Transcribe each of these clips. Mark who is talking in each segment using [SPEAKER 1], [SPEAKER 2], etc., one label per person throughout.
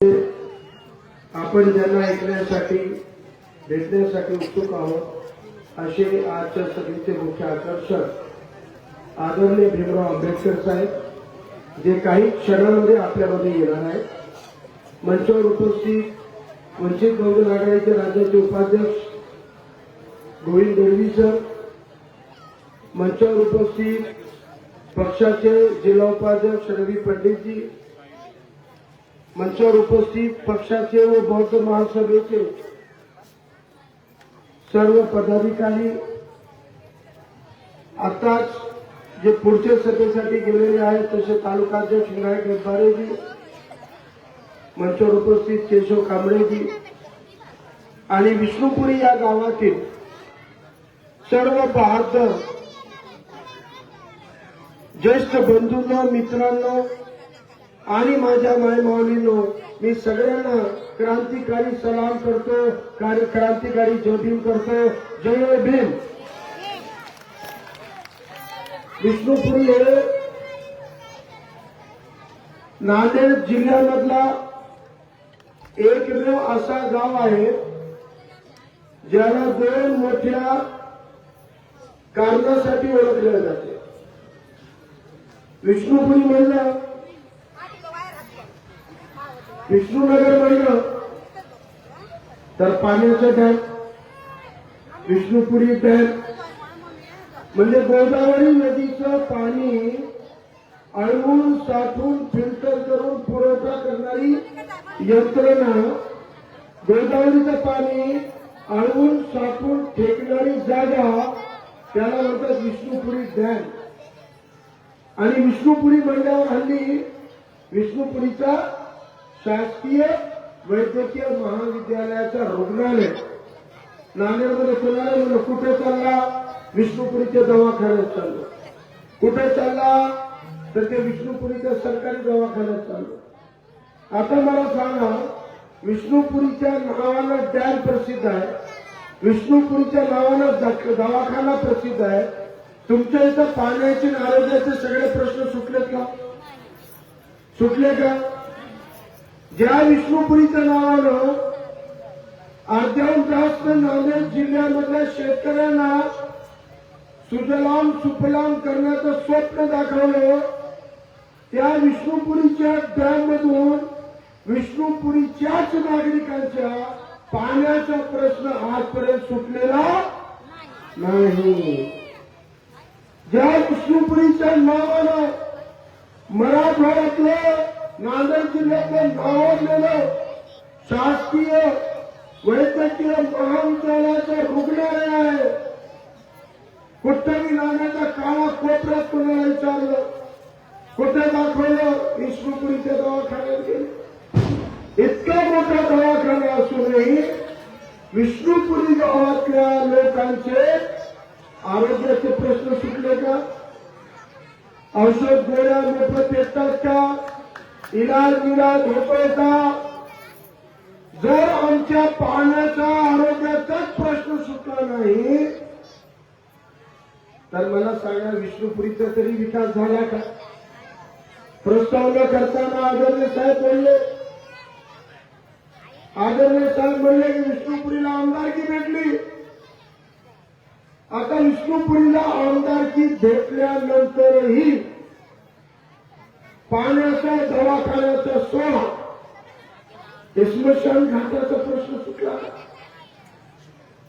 [SPEAKER 1] आपण ज्यांना ऐकण्यासाठी भेटण्यासाठी उत्सुक आहोत असे आजच्या सभेचे मुख्य आकर्षक आदरणीय भीमराव आंबेडकर साहेब जे काही क्षणांमध्ये आपल्यामध्ये येणार आहेत. मंचावर उपस्थित वंचित बहुजन आघाडीचे राज्याचे उपाध्यक्ष गोविंद दळवी सर मंचावर उपस्थित पक्षाचे जिल्हा उपाध्यक्ष रवी पंडितजी मंचावर उपस्थित पक्षाचे व बौद्ध महासभेचे सर्व पदाधिकारी आताच जे पुढच्या सभेसाठी गेलेले आहेत तसे तालुकाध्यक्ष विनायक हेब्बारेजी मंचावर उपस्थित केशव कांबळेजी आणि विष्णुपुरी या गावातील सर्व बहादर ज्येष्ठ बंधूंना मित्रांना आणि माझ्या मायमावलीनो मी सगळ्यांना क्रांतिकारी सलाम करतो क्रांतिकारी जय भीम करतो. जय भीम. विष्णुपूर हे नांदेड जिल्ह्यामधला एकमेव असा गाव आहे ज्याला दोन मोठ्या कारणासाठी ओळखले जाते. विष्णुपुरी म्हणलं विष्णुनगर म्हणलं तर पाण्याचं डॅम विष्णुपुरी डॅम म्हणजे गोदावरी नदीचं पाणी अळवून साठवून फिल्टर करून पुरवठा करणारी यंत्रणा गोदावरीचं पाणी अळवून साठवून फेकणारी जागा त्याला म्हणतात विष्णुपुरी डॅम. आणि विष्णुपुरी म्हणल्यावर हल्ली विष्णुपुरीचा शासकीय वैद्यकीय महाविद्यालयाचा रुग्णालय नांदेडमध्ये कोणाला म्हणलं कुठे चालला? विष्णुपुरीच्या दवाखान्यात चाललो. कुठे चालला? तर ते विष्णुपुरीच्या सरकारी दवाखान्यात चाललो. आता मला सांगा विष्णुपुरीच्या नावानं डॅम प्रसिद्ध आहे. विष्णुपुरीच्या नावानं दवाखाना प्रसिद्ध आहे. तुमच्या इथं पाण्याचे आरोग्याचे सगळे प्रश्न सुटलेत का? सुटले का? ज्या विष्णुपुरीच्या नावानं अर्ध्याहून जास्त नांदेड जिल्ह्यामधल्या शेतकऱ्यांना सुजलाम सुफलाम करण्याचं स्वप्न दाखवलं त्या विष्णुपुरीच्या डॅममधून विष्णुपुरीच्याच नागरिकांच्या पाण्याचा प्रश्न आजपर्यंत सुटलेला नाही. ज्या विष्णुपुरीच्या नावानं मराठवाड्यातलं नांदेड जिल्ह्यातलं नावाजलेलं शासकीय वैद्यकीय महाविद्यालयाचं रुग्णालय आहे. कुठेही नाण्याच्या काळा कोपऱ्यात कोणाला विचारलं. कुठे दाखवलं? विष्णुपुरीच्या दवाखान्यात इतका मोठा दवाखाना असूनही विष्णुपुरी गावातल्या लोकांचे आरोग्याचे प्रश्न सुटले का? औषध गोळ्या मोफत येतात का? इलाज विलाज होतोय का जर आमच्या पाण्याचा आरोग्याचाच प्रश्न सुटला नाही तर मला सांगा विष्णुपुरीचा तरी विकास झाला का? प्रस्तावना करताना आदरणीय साहेब बोलले. आदरणीय साहेब म्हणले की विष्णुपुरीला आमदारकी भेटली. आता विष्णुपुरीला आमदारकी भेटल्यानंतरही पाण्याचा दवाखान्याचा सोडा. स्मशान घाटाचा प्रश्न सुटला का?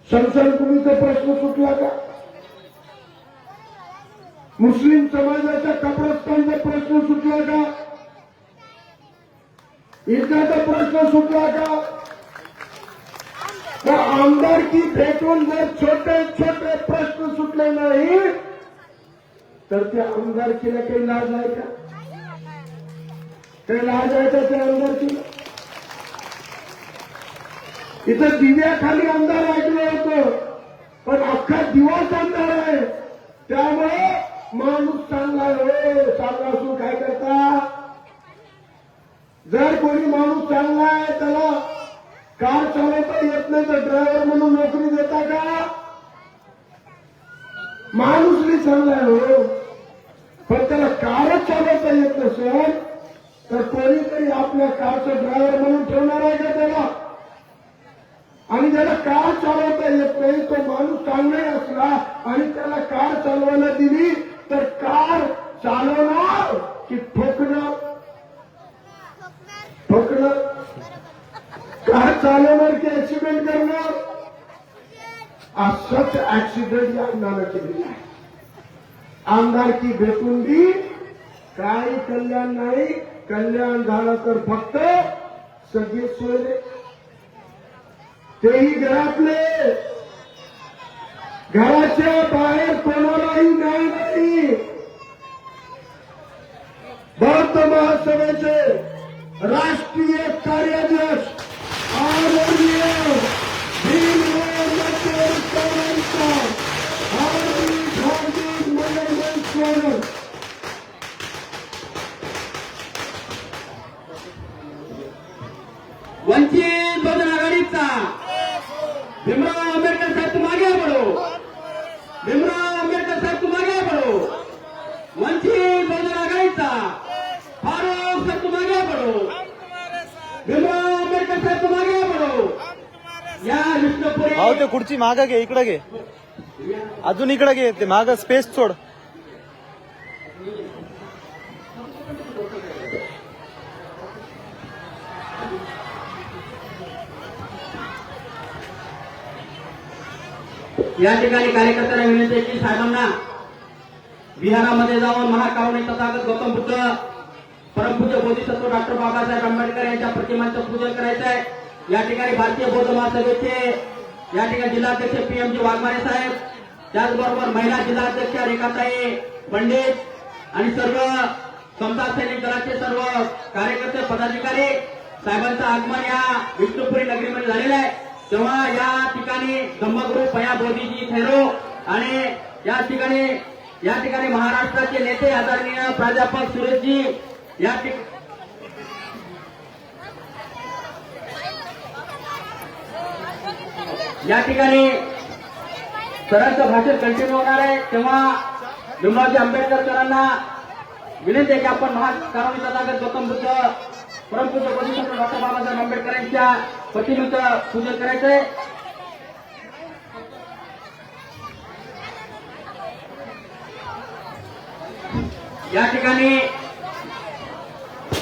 [SPEAKER 1] स्मशानभूमीचा प्रश्न सुटला का? मुस्लिम समाजाच्या कब्रस्तानचा प्रश्न सुटला का? ईदगाचा प्रश्न सुटला का? तर आमदारकी भेटून जर छोटे छोटे प्रश्न सुटले नाही तर त्या आमदारकीला काही लाज आहे का? ते लाज आहे का त्या इथं दिव्याखाली आमदार ऐकलं होतं. पण अख्खा दिवस आमदार आहे. त्यामुळे माणूस चांगला आहे. हो, चांगला असून काय करता? जर कोणी माणूस चांगला आहे त्याला कार चालवता येत नाही तर ड्रायव्हर म्हणून नोकरी देता का? माणूस मी चांगला आहे हो. पण त्याला कारच चालवता येत नसेल तर कोणीतरी आपल्या कारचं ड्रायव्हर म्हणून ठेवणार आहे आणि ज्याला कार चालवता येत नाही तो माणूस चांगलाही असला आणि त्याला कार चालवायला दिली तर कार चालवणार की ठोकणार ठोकणार कार चालवणार की ऍक्सिडेंट करणार? असंच ऍक्सिडेंट या आमदाराला केलेला आहे. आमदारकी भेटून दी काही कल्याण नाही कल्याण झालं तर फक्त सगळे सोयरे. तेही घरातले. घराच्या बाहेर कोणालाही न्याय नाही. भारत महासभेचे राष्ट्रीय कार्याध्यक्ष आदरणीय भीमराव मटेरकरांचा हार्दिक हार्दिक मनोमन स्वागत
[SPEAKER 2] वंचित बहुजन आघाडीचा भीमराव आंबेडकर साहेब तुम आगे बढ़ो भीमराव आंबेडकर साहेब तुम आगे बढ़ो वंचित बहुजन आघाडीचा फारूक साहेब तुम आगे बढ़ो भीमराव आंबेडकर साहेब तुम आगे बढ़ो या विष्णुपुरी
[SPEAKER 3] भाऊ ते खुर्ची माग घे इकडे घे. अजून इकडे घे ते माग स्पेस सोड.
[SPEAKER 2] या ठिकाणी कार्यकर्त्यांना विनंती आहे की साहेबांना बिहारामध्ये जाऊन महाकावणी तथागत गौतम बुद्ध परमपूज्य बोधिसत्व डॉक्टर बाबासाहेब आंबेडकर यांच्या प्रतिमांचं पूजन करायचं आहे या ठिकाणी भारतीय बौद्ध महासभेचे या ठिकाणी जिल्हाध्यक्ष पीएमजी वाघमारे साहेब त्याचबरोबर महिला जिल्हाध्यक्ष रेखाताई पंडित आणि सर्व समता सैनिक दलाचे सर्व कार्यकर्ते पदाधिकारी साहेबांचं आगमन या विष्णुपुरी नगरीमध्ये झालेलं आहे. तेव्हा या ठिकाणी धम्मगुरु पया बोधीजी थेरो आणि या ठिकाणी या ठिकाणी महाराष्ट्राचे नेते आदरणीय प्राध्यापक सुरेशजी या ठिकाणी या ठिकाणी सरांचं भाषण कंटिन्यू होणार आहे. तेव्हा भीमरावजी आंबेडकर सरांना विनंती आहे की आपण महाकारुणी तथागत गौतम बुद्ध परमपूज्य बोधिसत्व डॉक्टर बाबासाहेब आंबेडकर यांच्या प्रतिमेचं पूजन करायचं आहे या ठिकाणी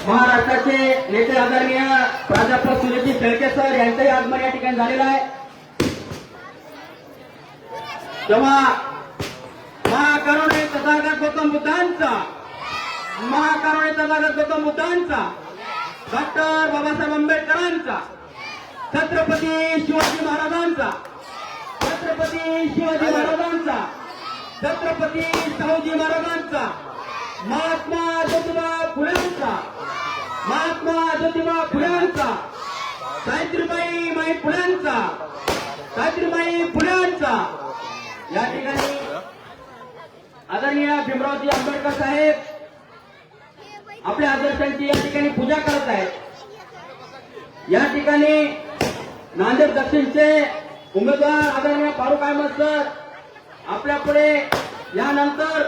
[SPEAKER 2] महाराष्ट्राचे नेते आदरणीय प्राध्यापक सुरेशजी शेळके सर यांचंही आगमन या ठिकाणी झालेलं आहे. तेव्हा महाकरुणे तथागत गौतम बुद्धांचा महाकरुणे तथागत गौतम बुद्धांचा डॉक्टर बाबासाहेब आंबेडकरांचा छत्रपती शिवाजी महाराजांचा छत्रपती शिवाजी महाराजांचा छत्रपती शाहूजी महाराजांचा महात्मा ज्योतिबा फुल्यांचा महात्मा ज्योतिबा फुल्यांचा सावित्रीबाई माई फुल्यांचा सावित्रीबाई फुल्यांचा या ठिकाणी आदरणीय भीमरावजी आंबेडकर साहेब आपल्या आदर्शांची या ठिकाणी पूजा करत आहेत. या ठिकाणी नांदेड दक्षिणचे उमेदवार आदरणीय फारुख अहमद सर आपल्या पुढे यानंतर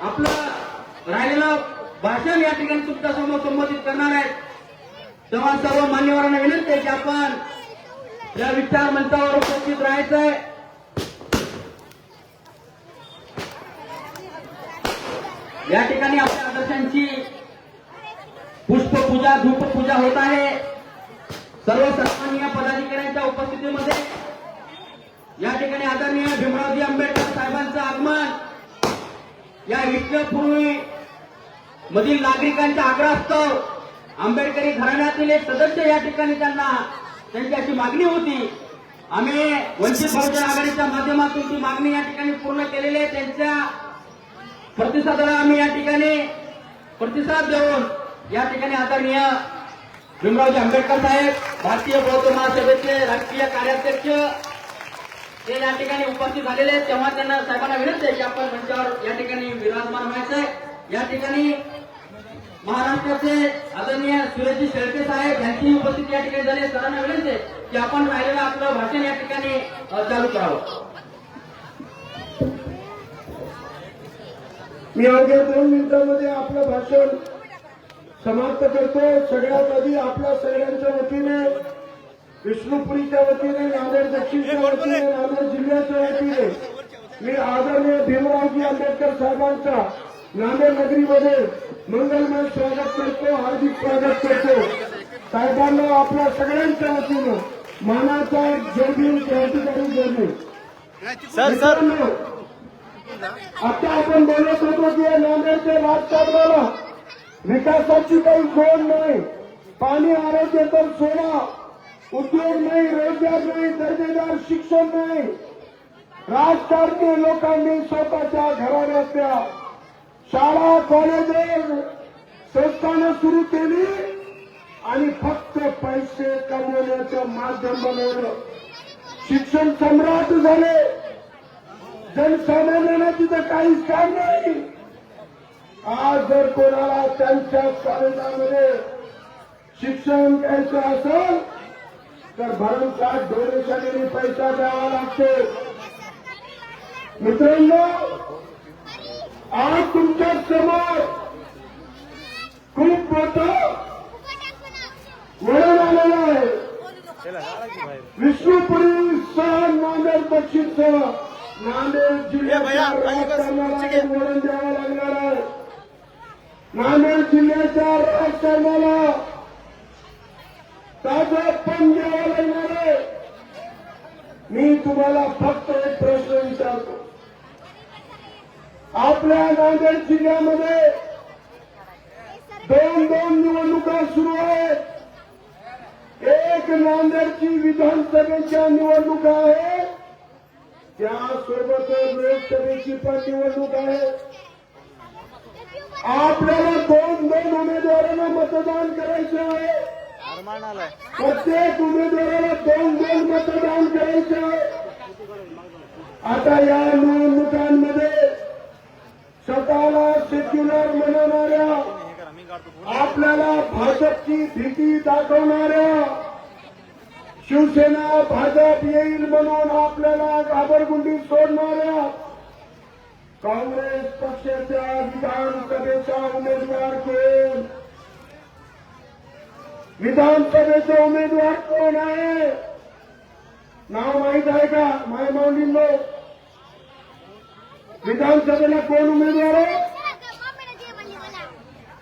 [SPEAKER 2] आपलं राहिलेलं भाषण या ठिकाणी तुमच्यासमोर संबोधित करणार आहेत. तेव्हा सर्व मान्यवरांना विनंती आहे की आपण या विचार मंचावर उपस्थित राहायचंय. या ठिकाणी आपल्या आदर्शांची पुष्पपूजा धूपपूजा होत आहे. सर्व सन्माननीय पदाधिकाऱ्यांच्या उपस्थितीमध्ये या ठिकाणी आदरणीय भीमरावजी आंबेडकर साहेबांचं आगमन. या विष्णुपूर्वी मधील नागरिकांच्या आग्रहास्तव. आंबेडकरी घराण्यातील एक सदस्य या ठिकाणी त्यांना त्यांची अशी मागणी होती. आम्ही वंचित बहुजन आघाडीच्या माध्यमातून ती मागणी या ठिकाणी पूर्ण केलेली आहे. त्यांच्या प्रतिसादाला आम्ही या ठिकाणी. प्रतिसाद देऊन या ठिकाणी आदरणीय भीमरावजी आंबेडकर साहेब भारतीय बौद्ध महासभेचे राष्ट्रीय कार्याध्यक्ष ते या ठिकाणी उपस्थित झालेले आहेत. तेव्हा त्यांना साहेबांना विनंती आहे की आपण मंचावर या ठिकाणी विराजमान व्हायचं आहे. या ठिकाणी महाराष्ट्राचे आदरणीय सुरेशजी शेळके साहेब यांची उपस्थिती या ठिकाणी झाली सरांना विनंती आहे की आपण राहिलेलं आपलं भाषण या ठिकाणी चालू करावं.
[SPEAKER 1] मी अवघ्या दोन मिनिटांमध्ये आपलं भाषण समाप्त करतो. सगळ्यात आधी आपल्या सगळ्यांच्या वतीने विष्णुपुरीच्या वतीने नांदेड दक्षिणच्या वतीने नांदेड जिल्ह्याच्या वतीने मी आदरणीय भीमरावजी आंबेडकर साहेबांचा नांदेड नगरीमध्ये मंगलमय स्वागत करतो हार्दिक स्वागत करतो. साहेबांना आपल्या सगळ्यांच्या वतीनं मानाचा जयभीम क्रांतिकारी जयभीम
[SPEAKER 3] सर सर.
[SPEAKER 1] आता आपण बोलत होतो की नांदेडचे नांदेडच्या राजकारणाला विकासाची काही जोड नाही. पाणी आरोग्य तर सोडा. उद्योग नाही रोजगार नाही दर्जेदार शिक्षण नाही. राजकारणी लोकांनी स्वतःच्या घराण्यातल्या शाळा कॉलेज संस्थानं सुरू केली आणि फक्त पैसे कमवण्याचं माध्यम बनवलं शिक्षण सम्राट झाले. जनसामान्यांना तिथं काहीच काम नाही. आज जर कोणाला त्यांच्या कॉलेजामध्ये शिक्षण घ्यायचं असेल तर भरमसाठ डोनेशन पैसा द्यावा लागतो. मित्रांनो आज तुमच्यासमोर खूप मोठं वळण आलेलं आहे. विष्णुपुरी सह नांदेड दक्षिणसह नांदेड जिल्ह्याच्या नांदेड जिल्ह्याच्या राजकारणाला ताजं पण द्यावं लागणार आहे. मी तुम्हाला फक्त एक प्रश्न विचारतो. आपल्या नांदेड जिल्ह्यामध्ये दोन दोन निवडणुका सुरू आहेत. एक नांदेडची विधानसभेच्या निवडणूक आहे त्यासोबतच लोकसभेची पण निवडणूक आहे. आपल्याला दोन दोन उमेदवारांना मतदान करायचं आहे. प्रत्येक उमेदवाराला दोन दोन मतदान करायचं आहे. आता या निवडणुकांमध्ये स्वतःला सेक्युलर म्हणणाऱ्या आपल्याला भाजपची भीती दाखवणाऱ्या शिवसेना भाजप येईल म्हणून आपल्याला घाबरगुंडी सोडणाऱ्या काँग्रेस पक्षाच्या विधानसभेचा उमेदवार कोण? विधानसभेचे उमेदवार कोण आहे? नाव माहीत आहे का? माय माऊलींनो विधानसभेला कोण उमेदवार आहे?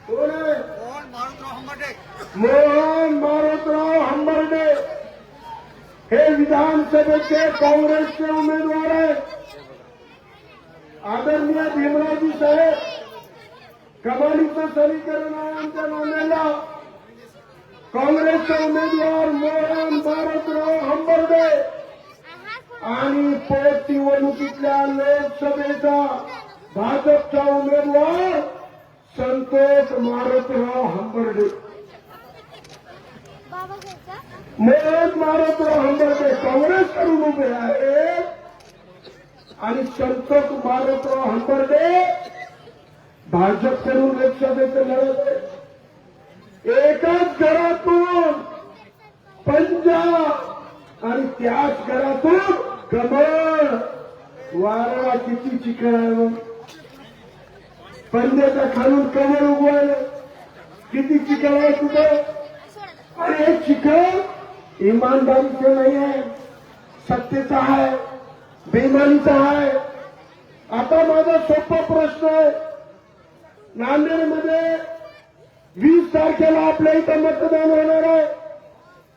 [SPEAKER 1] कोण आहे? मोहन मारुतराव हंबर्डे. हे विधानसभेचे काँग्रेसचे उमेदवार आहेत. आदरणीय भीमराजी साहेब कमालीचं समीकरण आहे आमच्या नांदेडला. काँग्रेसचे उमेदवार मोहन भारतराव हंबर्डे आणि पोट निवडणुकीतल्या लोकसभेचा भाजपचा उमेदवार संतोष मारुतराव हंबर्डे. मोहन ते काँग्रेस करून उभे आहे. आणि संतोष मारुतराव हंबर्डे भाजपकडून लोकसभेचं लढत आहे एकाच घरातून पंजाब आणि त्याच घरातून कमळ. वारा किती चिकन आहे पंजाच्या खालून कमळ उगवायला किती चिकन आहे तुझं आणि हे चिकन इमानदारीचं नाही आहे सत्तेचा आहे बेमानीचा आहे आता माझा सोपा प्रश्न आहे. नांदेडमध्ये वीस तारखेला आपल्या इथं मतदान होणार आहे.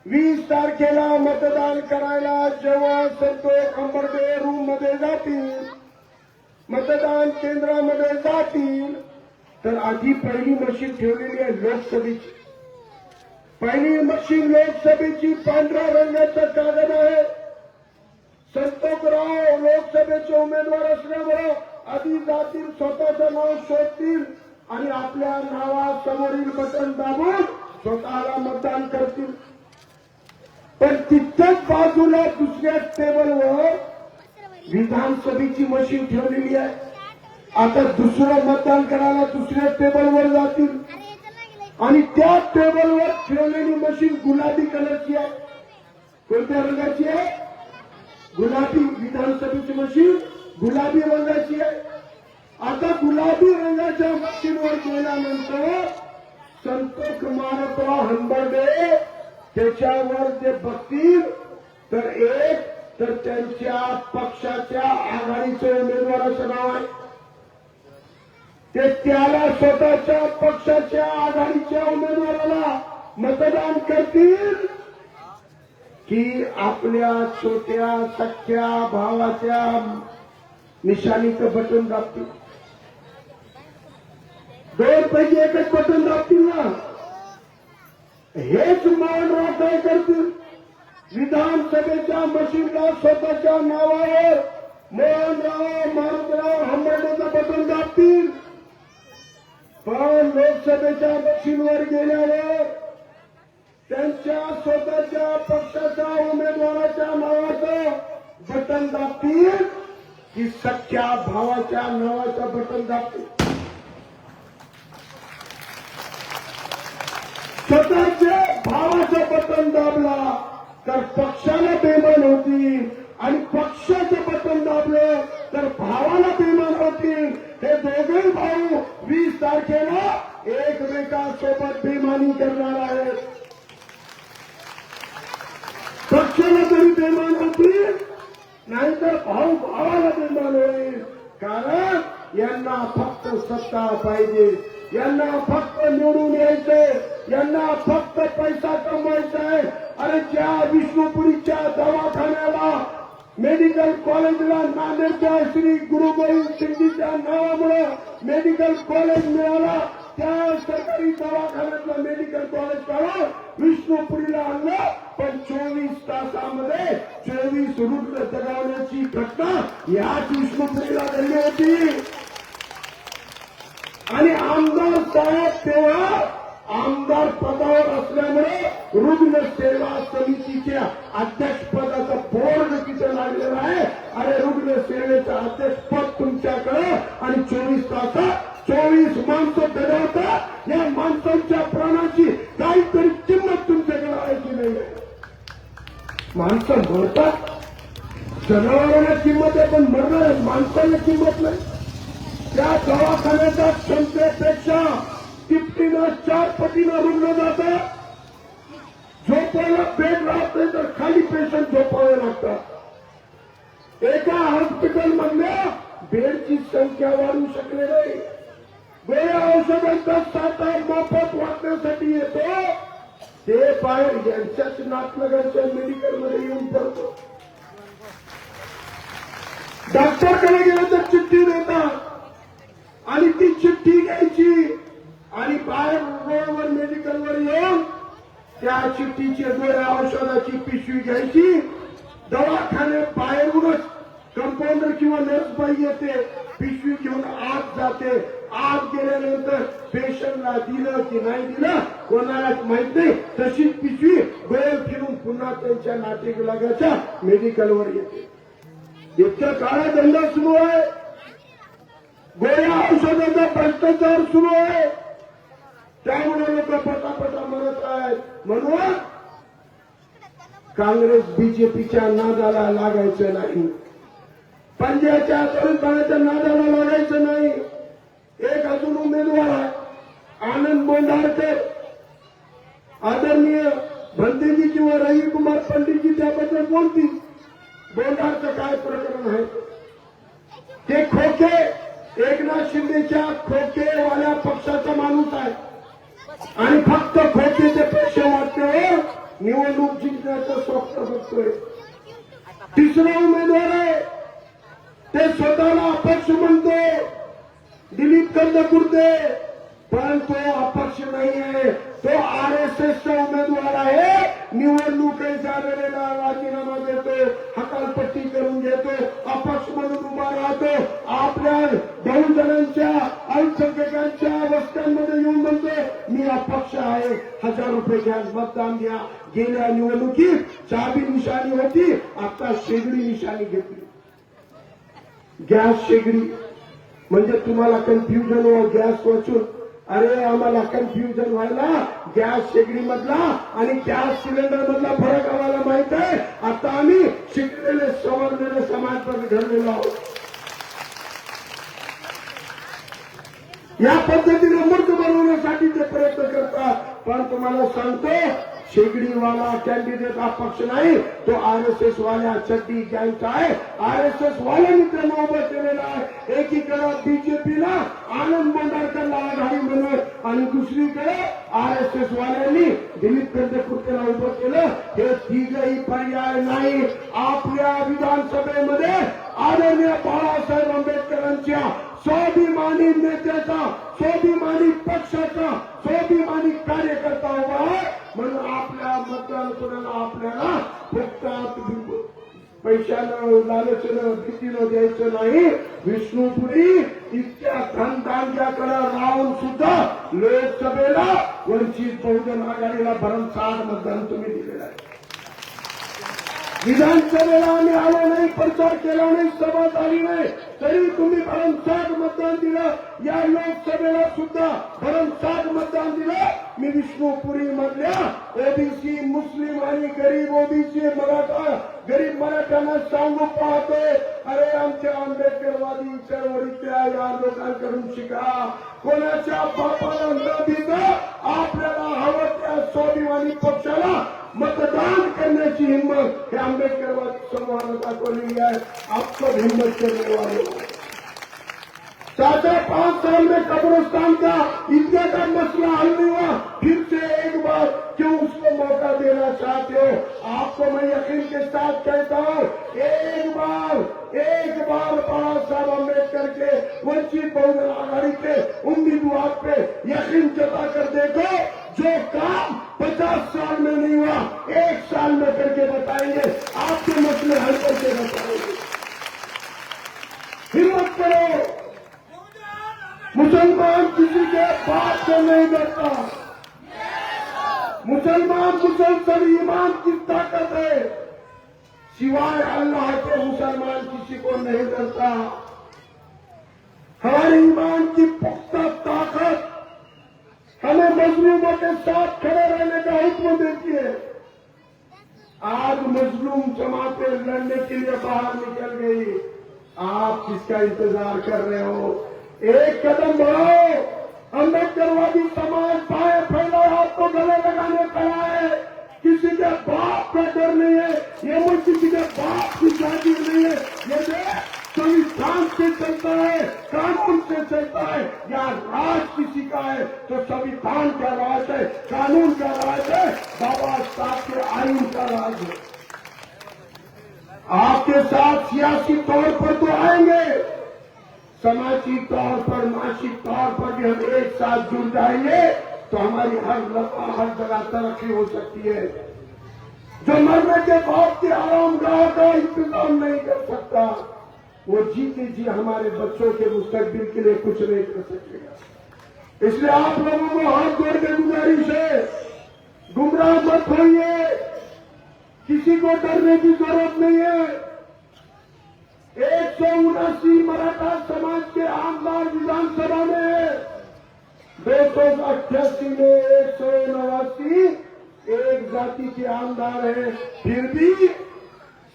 [SPEAKER 1] वीस तारखेला मतदान करायला जेव्हा संतोष अंबरदे रूममध्ये जातील मतदान केंद्रामध्ये जातील तर आधी पहिली मशीद ठेवलेली आहे लोकसभेची. पहिली मशीन लोकसभेची पांढऱ्या रंगाचा कागद आहे. संतोषराव लोकसभेचे उमेदवार असल्यामुळे आधी जातील स्वतःचं नाव शोधतील आणि आपल्या नावासमोरील बटन दाबून स्वतःला मतदान करतील. पण तिथंच बाजूला दुसऱ्या टेबलवर विधानसभेची मशीन ठेवलेली आहे. आता दुसरं मतदान करायला दुसऱ्या टेबलवर जातील. आणि त्या टेबलवर ठेवलेली मशीन गुलाबी कलरची आहे. कोणत्या रंगाची आहे? गुलाबी विधानसभेची मशीन गुलाबी रंगाची आहे. आता गुलाबी रंगाच्या मशीनवर गेल्यानंतर संतोष मारुतराव हंबर्डे. त्याच्यावर जे बघतील तर एक तर त्यांच्या पक्षाच्या आघाडीचं उमेदवाराचं नाव आहे. ते त्याला स्वतःच्या पक्षाच्या आघाडीच्या उमेदवाराला मतदान करतील की आपल्या छोट्या सख्या भावाच्या निशाणीचं बटन दाबतील. दोन पैकी एकच बटन दाबतील ना? हेच मान राखाय करतील. विधानसभेच्या मशीनला स्वतःच्या नावावर मोहनराव मारुतराव हंबर्डेचं बटन दाबतील. पण लोकसभेच्या मशीनवर गेल्यावर त्यांच्या स्वतःच्या पक्षाच्या उमेदवाराच्या नावाचं बटन दाबतील की सख्या भावाच्या नावाचं बटन दाबतील? स्वतःच्या भावाचं बटन दाबला तर पक्षाला बेमान होतील आणि पक्षाचं बटन दाबलं तर भावाला बेमान होतील. हे दोघे भाऊ वीस तारखेला एकमेकांसोबत बेमानी करणार आहेत. पक्षाला तरी बेमान होतील नाहीतर भाऊ भावाला बेमान होईल. कारण यांना फक्त सत्ता पाहिजे. यांना फक्त निवडून यायचंय. यांना फक्त पैसा कमवायचा आहे. अरे ज्या विष्णुपुरीच्या दवाखान्याला मेडिकल कॉलेजला नांदेडच्या श्री गुरु गोविंद सिंगजीच्या नावामुळे मेडिकल कॉलेज मिळाला. त्या सरकारी दवाखान्यातलं मेडिकल कॉलेज काढून विष्णुपुरीला आणलं. पण चोवीस तासामध्ये चोवीस रुग्ण जगावण्याची घटना याच विष्णुपुरीला घडली होती. आणि आमदार साहेब तेव्हा आमदार पदावर असल्यामुळे रुग्ण सेवा समितीच्या अध्यक्षपदाचा बोर्ड तिथे लागलेला आहे. अरे रुग्ण सेवेचं अध्यक्षपद तुमच्याकडे आणि चोवीस तासात चोवीस माणसं घडवतात या माणसांच्या प्राणाची काहीतरी किंमत तुमच्याकडे आहे की नाही? माणसं मरतात. जनावरांना किंमत आहे पण मरणार माणसाला किंमत नाही. त्या दवाखान्याच्या क्षमतेपेक्षा तिपटीनं चार पटीनं रुग्ण जातात. झोपायला बेड राहत नाही तर खाली पेशंट झोपावे लागतात. एका हॉस्पिटल मधल्या बेडची संख्या वाढू शकले नाही. वेळ औषधांचा साठा मोफत वाटण्यासाठी येतो. ते बाहेर यांच्याच नाथनगरच्या मेडिकलमध्ये येऊन पडतो. डॉक्टरकडे गेलं तर चिठ्ठी देतात. आणि ती चिठ्ठी घ्यायची. आणि बाहेर रोडवर मेडिकलवर येऊन त्या चिठ्ठीची गोळ्या औषधाची पिशवी घ्यायची. दवाखाने बाहेरूनच कंपाऊंडर किंवा नर्स बाई येते पिशवी घेऊन आत जाते. आत गेल्यानंतर पेशंटला दिलं की नाही दिलं कोणालाच माहीत नाही. तशीच पिशवी गोल फिरून पुन्हा त्यांच्या नातेवाईकाच्या मेडिकलवर येते. इतका काळा धंदा सुरू आहे. गोळ्या औषधाचा भ्रष्टाचार सुरू आहे. त्यामुळे लोक पटापटा म्हणत आहेत. म्हणून काँग्रेस बीजेपीच्या नादाला लागायचं नाही. पंजाच्या तरुणपणाच्या नादाला लागायचं नाही. एक अजून उमेदवार आहे आनंद बोंडारकर. आदरणीय भंतेजी किंवा रवी कुमार पंडितजी त्याबद्दल बोलतील. बोंडारचं काय प्रकरण आहे? ते खोके एकनाथ शिंदेच्या खोकेवाल्या पक्षाचा माणूस आहे. आणि फक्त खोकेचे पैसे वाटते हो. निवडणूक जिंकण्याचं स्वप्न बघतोय. तिसरा उमेदवार आहे. ते स्वतःला अपक्ष म्हणते. दिलीप कंदकुर्ते. पण तो अपक्ष नाही आहे. तो आर एस एसचा उमेदवार आहे. निवडणुकीचा वेळेला राजीनामा देतो. हकालपट्टी करून घेतो. अपक्ष म्हणून उभा राहतो. आपल्या बहुजनांच्या अल्पसंख्याकांच्या वस्त्यांमध्ये येऊन म्हणतो मी अपक्ष आहे. हजार रुपये घ्या मतदान द्या. गेल्या निवडणुकीत चाबी निशाणी होती आता शेगडी निशाणी घेतली. गॅस शेगडी. म्हणजे तुम्हाला कन्फ्युजन हो गॅस वाचून. अरे आम्हाला कन्फ्युजन व्हायला गॅस शेगडी मधला आणि गॅस सिलेंडर मधला फरक आम्हाला माहीत आहे. आता आम्ही शिकलेले सवरलेले समाज घडलेलो आहोत. या पद्धतीने मूर्ख बनवण्यासाठी ते प्रयत्न करतात. पण तुम्हाला सांगतो शेगडीवाला कॅन्डिडेट हा पक्ष नाही तो आर एस एस वाल्या चड्डी गँगचा आहे. आर एस एस वाल्यांनी त्यांना उभं केलेला आहे. एकीकडे बीजेपीला आनंद बोंडारकरला आघाडी म्हणत आणि दुसरीकडे आर एस एस वाल्यांनी दिलीप कंदकुर्तेला उभं केलं. हे तिघही पर्याय नाही. आपल्या विधानसभेमध्ये आदरणीय बाळासाहेब आंबेडकरांच्या स्वाभिमानी नेत्याचा स्वाभिमानी पक्षाचा स्वाभिमानी कार्यकर्ता उभा आहे. म्हणून आपल्या मतदान कोणाला? आपल्याला फक्त पैशानं लालचनं भीतीनं द्यायचं नाही. विष्णुपुरी इतक्या धनदांच्याकडे राहून सुद्धा लोकसभेला वंचित बहुजन आघाडीला भरमसाठ मतदान तुम्ही दिलेलं आहे. विधानसभेला आम्ही आलो नाही प्रचार केला नाही सभा झाली नाही. तरी तुम्ही भरमसाठ मतदान दिलं. या लोकसभेला सुद्धा भरमसाठ मतदान दिलं. मी विष्णुपुरी मधल्या ओबीसी मुस्लिम आणि गरीब ओबीसी मराठा गरीब मराठ्यांना सांगू पाहतोय. अरे आमच्या आंबेडकरवादी चळवळीतल्या या लोकांकडून शिका. कोणाच्या बापाला न दिलं आपल्याला हवं त्या स्वाभिमानी पक्षाला मतदान करण्याची हिंमत हे आंबेडकर समूहानं दाखवलेली आहे. आपको हिंमत करणे वाले चाचा पांच साल में कब्रिस्तान का इतना का मसला हल नहीं हुआ फिर से एक बार क्यों उसको मौका देना चाहते हो. आपको मैं यकीन के साथ कहता हूँ एक बार एक बार बाबा साहब अम्बेडकर के वंचित बहुजन आघाड़ी के उम्मीदवार पे यकीन जता कर देखो। इंतज़ार कर रहे हो। एक कदम बढ़ाओ। अम्बेडकरवादी समाज पाए फैलाए आपको गले लगाने खड़ा है किसी के बाप का डर नहीं है। ये मुल्क किसी के बाप की जागीर नहीं है। ये देश संविधान से चलता है, कानून से चलता है। या राज किसी का है तो संविधान का राज है, कानून का राज है। बाबा साहब के आयु का राज है। आपके साथ सियासी तौर पर तो आएँगे। सामाजिक तौर पर मानसिक तौर पर भी हम एक साथ जुड़ जाएंगे तो हमारी हर लफा हर जगह तरक्की हो सकती है। जो मरने के बाद के आराम गाह का इंतजाम नहीं कर सकता वो जीते जी हमारे बच्चों के मुस्तकबिल के लिए कुछ नहीं कर सकेगा। इसलिए आप लोगों को हाथ जोड़ के गुजारिश है गुमराह मत होइए किसी को डरने की जरूरत नहीं है। एक सौ उनासी मराठा समाज के आमदार विधानसभा में। दो सौ अट्ठासी में एक सौ नवासी एक जाति के आमदार है। फिर भी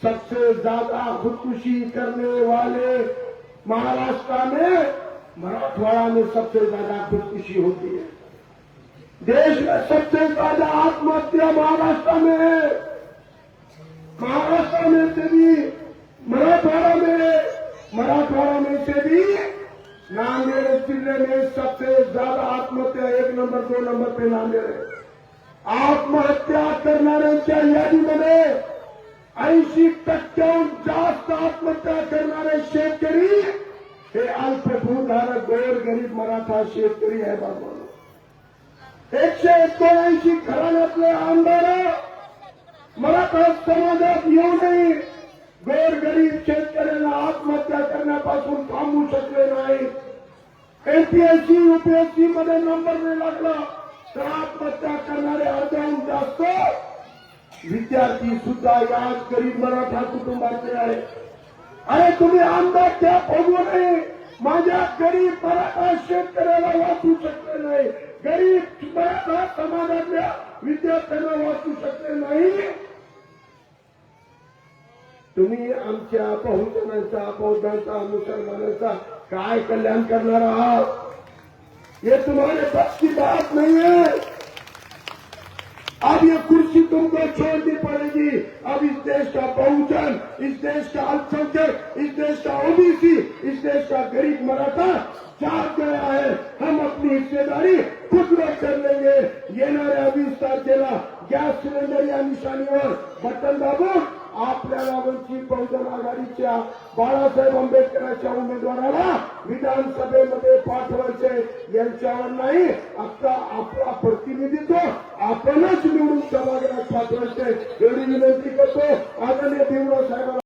[SPEAKER 1] सबसे ज्यादा खुदकुशी करने वाले महाराष्ट्र में मराठवाड़ा में सबसे ज्यादा खुदकुशी होती है। देश में सबसे ज्यादा आत्महत्या महाराष्ट्र में है। महाराष्ट्र में से भी मराठवाड़ा में मराठवाड़ा में से भी नांदेड़ जिले में सबसे ज्यादा आत्महत्या एक नंबर दो नंबर पे नांदेड़ है। आत्महत्या करणाऱ्यांच्या यादीमध्ये ऐंशी टक्क्याहून जास्त आत्महत्या करणारे शेतकरी? हे अल्पभूधारक गोर गरीब मराठा शेतकरी आहे बाबा। एकशे एकोणऐंशी घराण्यातले आमदार मराठा समाजात येऊ नये. गोरगरीब शेतकऱ्यांना आत्महत्या करण्यापासून थांबू शकले नाही. एमपीएससी युपीएससी मध्ये नंबर नाही लागला तर आत्महत्या करणारे अर्ध्याहून जास्त विद्यार्थी सुद्धा याच गरीब मराठा कुटुंबाचे आहे अरे तुम्ही आमदार त्या बघू नये. माझ्या गरीब मराठा शेतकऱ्याला वाचू शकले नाही. गरीब मराठा समाजातल्या विद्यार्थ्यांना वाचू शकले नाही. तुम्ही आमच्या बहुजनांचा, बौद्धांचा, मुसलमानांचा काय कल्याण करणार आहात? ये तुम्हारे बस की बात नहीं है अब ये कुर्सी तुमको छोड़नी पड़ेगी। अब इस देश का बहुजन, इस देश का अल्पसंख्यक, इस देश का ओबीसी, इस देश का गरीब मराठा जाग गया है। हम अपनी हिस्सेदारी खुद लोग। कर लेंगे येणाऱ्या वीस तारखेला गॅस सिलेंडर या निशाणीवर बटन दाबून आपल्याला वंचित बहुजन आघाडीच्या बाळासाहेब आंबेडकरांच्या उमेदवाराला विधानसभेमध्ये पाठवायचे यांच्यावर नाही आता आपला प्रतिनिधित्व आपणच निवडून सभागृहात पाठवायचे. एवढी विनंती करतो. आदरणीय भीमराव साहेबांना